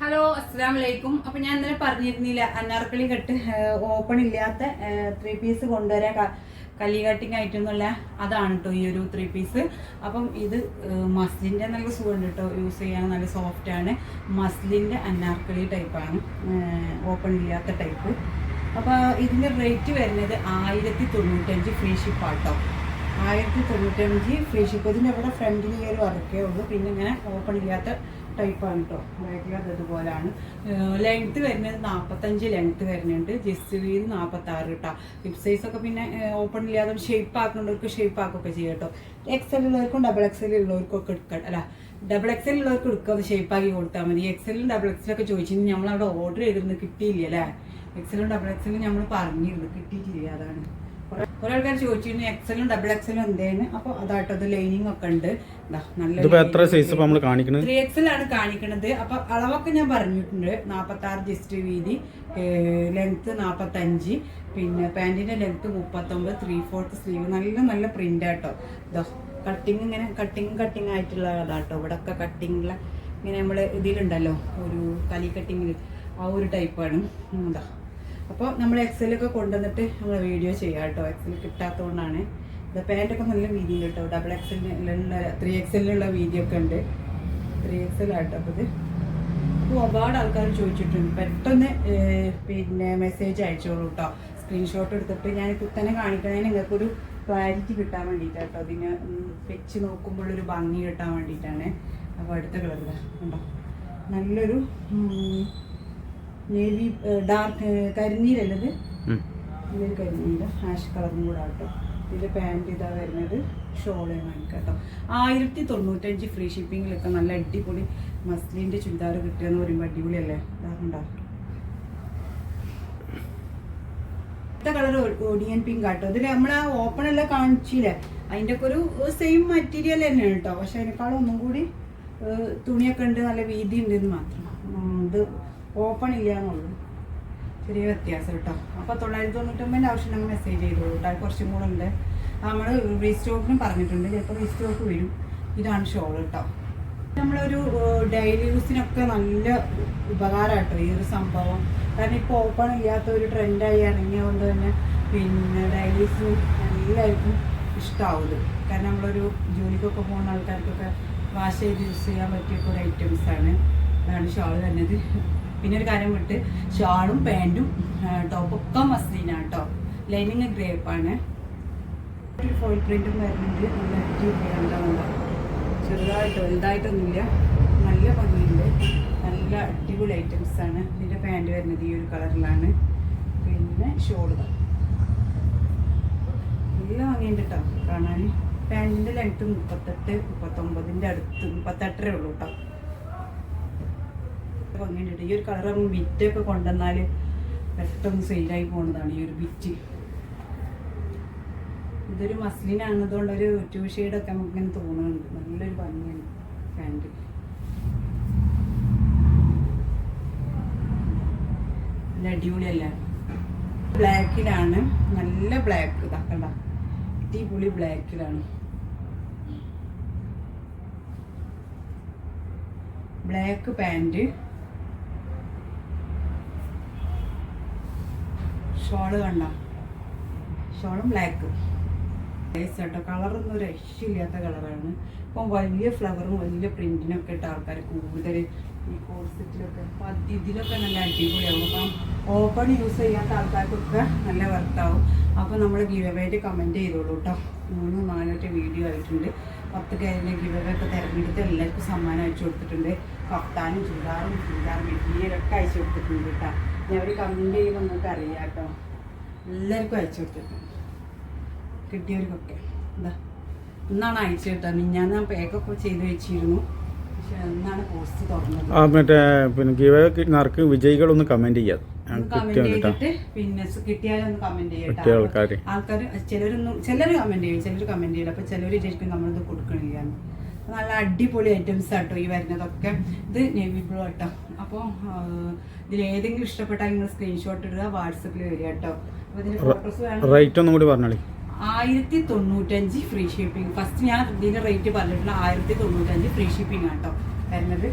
Hello അസ്സാം വലൈക്കും അപ്പൊ ഞാൻ ഇന്നലെ പറഞ്ഞിരുന്നില്ല അനാർക്കലി കെട്ട് ഓപ്പൺ ഇല്ലാത്ത ത്രീ പീസ് കൊണ്ടുവരാൻ കല്ലി കട്ടിങ് ആയിട്ടെന്നുള്ള അതാണ് കേട്ടോ ഈ ഒരു ത്രീ പീസ് അപ്പം ഇത് മസ്ലിന്റെ നല്ല സുഖമുണ്ട് കേട്ടോ യൂസ് ചെയ്യാൻ നല്ല സോഫ്റ്റ് ആണ്. മസ്ലിന്റെ അനാർക്കലി ടൈപ്പാണ് ഓപ്പൺ ഇല്ലാത്ത ടൈപ്പ് അപ്പോൾ ഇതിന്റെ റേറ്റ് വരുന്നത് ആയിരത്തി തൊണ്ണൂറ്റഞ്ച് ഫ്രീ ഷിപ്പാട്ടോ ആയിരത്തി തൊണ്ണൂറ്റഞ്ച് ഫ്രീ ഷിപ്പ് ഇതിന്റെ ഇവിടെ ഫ്രണ്ടിൽ ഈ ഒരു വർക്കേ ഉള്ളൂ. പിന്നെ ഇങ്ങനെ ഓപ്പൺ ഇല്ലാത്ത ടൈപ്പാണ് കേട്ടോ ബാക്കിലത് ഇതുപോലാണ്. ലെങ്ത് വരുന്നത് നാൽപ്പത്തഞ്ച് ലെങ്ത് വരുന്നുണ്ട്. ജസ്റ്റ് നാൽപ്പത്തി ആറ് കേട്ടോ സൈസ് ഒക്കെ പിന്നെ ഓപ്പൺ ഇല്ലാതെ ഷേപ്പ് ആക്കുന്നവർക്ക് ഷേപ്പ് ആക്കുകയൊക്കെ ചെയ്യാം കേട്ടോ എക്സൽ ഉള്ളവർക്കും ഡബിൾ എക്സൽ ഉള്ളവർക്കും ഒക്കെ എടുക്കാം അല്ല ഡബിൾ എക്സൽ ഉള്ളവർക്ക് എടുക്കുക അത് ഷേപ്പ് ആക്കി കൊടുത്താൽ മതി. എക്സലും ഡബിൾ എക്സലൊക്കെ ചോദിച്ചിട്ട് നമ്മൾ അവിടെ ഓർഡർ ചെയ്തിരുന്നു കിട്ടിയില്ല അല്ലേ? എക്സലും ഡബിൾ എക്സലും നമ്മൾ പറഞ്ഞിരുന്നു കിട്ടിയിട്ടില്ല അതാണ്. കുറെ ആൾക്കാർ ചോദിച്ചിരുന്നു എക്സലും ഡബിൾ എക്സലും എന്തേന്ന്? അപ്പൊ അതാട്ടോ ഇത് ലൈനിങ് ഒക്കെ ഉണ്ട്. എത്ര സൈസ് നമ്മൾ കാണിക്കണത്? ത്രീ എക്സലാണ് കാണിക്കുന്നത് അപ്പൊ അളവൊക്കെ ഞാൻ പറഞ്ഞിട്ടുണ്ട്. നാപ്പത്തി ആറ് ജസ്റ്റ് വീതി ലെങ്ത് നാപ്പത്തഞ്ച് പിന്നെ പാന്റിന്റെ ലെങ്ത് മുപ്പത്തൊമ്പത് ത്രീ ഫോർത്ത് സ്ലീവ് നല്ല നല്ല പ്രിന്റ് ആട്ടോ. ഇതോ കട്ടിങ് ഇങ്ങനെ കട്ടിങ് കട്ടിങ് ആയിട്ടുള്ള അതാട്ടോ. ഇവിടെ ഒക്കെ കട്ടിങ്ങുള്ള ഇങ്ങനെ നമ്മൾ ഇതിലുണ്ടല്ലോ ഒരു കലി കട്ടിങ്ങിൽ ആ ഒരു ടൈപ്പാണ് ഇതാ അപ്പോൾ നമ്മൾ എക്സലൊക്കെ കൊണ്ടുവന്നിട്ട് നമ്മൾ വീഡിയോ ചെയ്യാം കേട്ടോ. എക്സൽ കിട്ടാത്തതുകൊണ്ടാണ്. ഇത് ഒക്കെ നല്ല വീതി കേട്ടോ ഡബിൾ എക്സലിനുള്ള ത്രീ എക്സലിലുള്ള വീതിയൊക്കെ ഉണ്ട്. ത്രീ എക്സൽ ആട്ടോ അപ്പോൾ ഇത്. അപ്പോൾ ഒരുപാട് ആൾക്കാർ ചോദിച്ചിട്ടുണ്ട്. പെട്ടെന്ന് പിന്നെ മെസ്സേജ് അയച്ചോളൂ കേട്ടോ സ്ക്രീൻഷോട്ട് എടുത്തിട്ട് ഞാൻ കുത്തനെ നിങ്ങൾക്ക് നിങ്ങൾക്കൊരു ക്ലാരിറ്റി കിട്ടാൻ വേണ്ടിയിട്ടാണ് കേട്ടോ അതിന് വെച്ച് നോക്കുമ്പോഴൊരു ഭംഗി കിട്ടാൻ വേണ്ടിയിട്ടാണ് അപ്പോൾ അടുത്ത കളറിൽ ഉണ്ടോ നല്ലൊരു നേവി ഡാർക്ക് കരിനീരല്ലത്. ഇതൊരു കരിനീര ഹാഷ് കളറും കൂടെ ആട്ടോ. ഇതിൽ പാന്റ് ഇതാ വരുന്നത് ഷോളെ കാണിക്കാം കേട്ടോ ആയിരത്തി തൊണ്ണൂറ്റഞ്ച് ഫ്രീ ഷിപ്പിങ്ങിലൊക്കെ നല്ല അടിപൊളി മസ്ലിന്റെ ചുരിദാർ കിട്ടുകയെന്ന് പറയുമ്പോൾ അടിപൊളിയല്ലേ? ഇതാകണ്ടോ അടുത്ത കളർ ഓഡിയൻ പിങ്ക് ആട്ടോ. ഇതിൽ നമ്മൾ ആ ഓപ്പൺ എല്ലാം കാണിച്ചില്ലേ? അതിന്റെ ഒക്കെ ഒരു സെയിം മെറ്റീരിയൽ തന്നെയാണ് കേട്ടോ. പക്ഷെ അതിനേക്കാളും ഒന്നും കൂടി തുണിയൊക്കെ ഉണ്ട് നല്ല വീതി ഉണ്ട് എന്ന് മാത്രം ഇത് ഓപ്പൺ ഇല്ല എന്നുള്ളൂ ചെറിയ വ്യത്യാസം കേട്ടോ. അപ്പോൾ തൊള്ളായിരത്തി തൊണ്ണൂറ്റൊമ്പതിന്റെ ആവശ്യം നമ്മൾ മെസ്സേജ് ചെയ്തോളൂ കേട്ടോ. കുറച്ചും കൂടെ ഉണ്ട്. നമ്മൾ റീസ്റ്റോക്കിനും പറഞ്ഞിട്ടുണ്ട്. ചിലപ്പോൾ റീസ്റ്റോക്ക് വരും. ഇതാണ് ഷോൾ കേട്ടോ. നമ്മളൊരു ഡെയിലി യൂസിനൊക്കെ നല്ല ഉപകാരമായിട്ടോ ഈ ഒരു സംഭവം. കാരണം ഇപ്പോൾ ഓപ്പൺ ഇല്ലാത്ത ഒരു ട്രെൻഡായി ഇറങ്ങിയതുകൊണ്ട് തന്നെ പിന്നെ ഡെയിലി യൂസിന് എല്ലാവർക്കും ഇഷ്ടമാവുന്നത് കാരണം നമ്മളൊരു ജോലിക്കൊക്കെ പോകുന്ന ആൾക്കാർക്കൊക്കെ വാഷ് ചെയ്ത് യൂസ് ചെയ്യാൻ പറ്റിയ കുറേ ഐറ്റംസ് ആണ്. അതാണ് ഷോൾ തന്നത് പിന്നെ ഒരു കാര്യം വിട്ട് ഷാളും പാന്റും ടോപ്പൊക്കെ മസ്ലീനാണ് കേട്ടോ ലൈനിങ് ഗ്രേപ്പാണ് ഒരു ഫോയിൽ പ്രിന്റും വരുന്നുണ്ട്. നല്ല അടിപൊളിയാണ് ചെറുതായിട്ട് വലുതായിട്ടൊന്നുമില്ല. നല്ല ഭംഗിയുണ്ട്. നല്ല അടിപൊളി ഐറ്റംസ് ആണ്. ഇതിന്റെ പാന്റ് വരുന്നത് ഈ ഒരു കളറിലാണ് പിന്നെ ഷോളുകൾ. നല്ല ഭംഗിയുണ്ട് കേട്ടോ കാണാൻ പാന്റിന്റെ ലെങ്ത്ത് മുപ്പത്തെട്ട് മുപ്പത്തൊമ്പതിന്റെ അടുത്ത് മുപ്പത്തെട്ടരേ ഉള്ളൂ കേട്ടോ ഭംഗിയുണ്ട്. ഈ ഒരു കളർ നമ്മൾ ബിറ്റൊക്കെ കൊണ്ടുവന്നാൽ പെട്ടെന്ന് സെയിലായി പോകുന്നതാണ് ഈ ഒരു ബിറ്റ് ഇതൊരു മസ്ലിൻ മസ്ലിനാണതുകൊണ്ട് ഒരു ടൂ ഷെയ്ഡൊക്കെ നമുക്ക് ഇങ്ങനെ തോന്നുന്നുണ്ട്. നല്ലൊരു ഭംഗിയാണ് പാന്റ് നല്ല അടിപൊളിയല്ല. ബ്ലാക്കിലാണ് നല്ല ബ്ലാക്ക് തക്കണ്ട അടിപൊളി ബ്ലാക്കിലാണ് ബ്ലാക്ക് പാന്റ് ഷോൾ കണ്ട? ഷോളും ബ്ലാക്ക് ട്ടോ കളറൊന്നും ഒരു രക്ഷയില്ലാത്ത കളറാണ് ഇപ്പം വലിയ ഫ്ലവറും വലിയ പ്രിന്റിനൊക്കെ ഇട്ട ആൾക്കാർ കൂടുതൽ ഈ കോഴ്സെറ്റിലൊക്കെ അപ്പം ഇതിലൊക്കെ നല്ല അടിപൊളിയാവും. അപ്പം ഓപ്പൺ യൂസ് ചെയ്യാത്ത ആൾക്കാർക്കൊക്കെ നല്ല വർത്താവും അപ്പോൾ നമ്മൾ ഗിവവേറ്റ് കമന്റ് ചെയ്തോളൂ കേട്ടോ മൂന്ന് നാലോട്ട് വീഡിയോ ആയിട്ടുണ്ട്. പത്ത് കാര്യങ്ങൾ ഗിവവേ ഒക്കെ തിരഞ്ഞെടുത്ത് എല്ലാവർക്കും സമ്മാനം അയച്ചു കൊടുത്തിട്ടുണ്ട്. കപ്താനും ചുരിദാറും ചുരിദാർ മെറ്റീരിയലൊക്കെ അയച്ചു കൊടുത്തിട്ടുണ്ട് കേട്ടോ ഞാൻ ഒരു കമന്റ് ചെയ്യുമ്പോൾ നിങ്ങൾക്ക് അറിയാം കേട്ടോ. എല്ലാവർക്കും അയച്ചു കൊടുത്തിട്ടുണ്ട്. കിട്ടിയവർക്കൊക്കെ. എന്താ ഇന്നാണ് അയച്ചു കേട്ടോ മിഞ്ഞാന്ന് ഞാൻ പാക്കൊക്കെ ചെയ്ത് വെച്ചിരുന്നു. ആ മറ്റേ പിന്നെ വിജയികളൊന്ന് കമന്റ് ചെയ്യാം കമന്റ് കിട്ടിയാണ് കേട്ടോ. ചെയ്തിട്ട് പിന്നെ സ് കിട്ടിയാലൊന്ന് കമന്റ് കിട്ടിയ ചെയ്യട്ടെ ആൾക്കാര് ആൾക്കാർ ചിലരൊന്നും ചിലർ കമന്റ് ചെയ്യും ചിലർ കമന്റ് ചെയ്യില്ല അപ്പൊ ചിലർ വിചാരിക്കും നമ്മളിത് കൊടുക്കണില്ല നല്ല അടിപൊളി ഐറ്റംസ് ആട്ടോ ഈ വരുന്നതൊക്കെ. ഇത് നേവി ബ്ലൂ ആട്ടോ. അപ്പോൾ ഇതിലേതെങ്കിലും ഇഷ്ടപ്പെട്ടാൽ നിങ്ങൾ സ്ക്രീൻഷോട്ട് ഇടുക വാട്സപ്പിൽ വരിക കേട്ടോ അപ്പോൾ ഇതിന്റെ ഫോട്ടോസ് വേണം. റേറ്റ് ഒന്നും കൂടി പറഞ്ഞോളി. ആയിരത്തി തൊണ്ണൂറ്റഞ്ച് ഫ്രീ ഷിപ്പിംഗ് ഫസ്റ്റ് ഞാൻ ഇതിന്റെ റേറ്റ് പറഞ്ഞിട്ടുള്ള ആയിരത്തി തൊണ്ണൂറ്റഞ്ച് ഫ്രീ ഷിപ്പിംഗ് ആട്ടോ വരുന്നത്.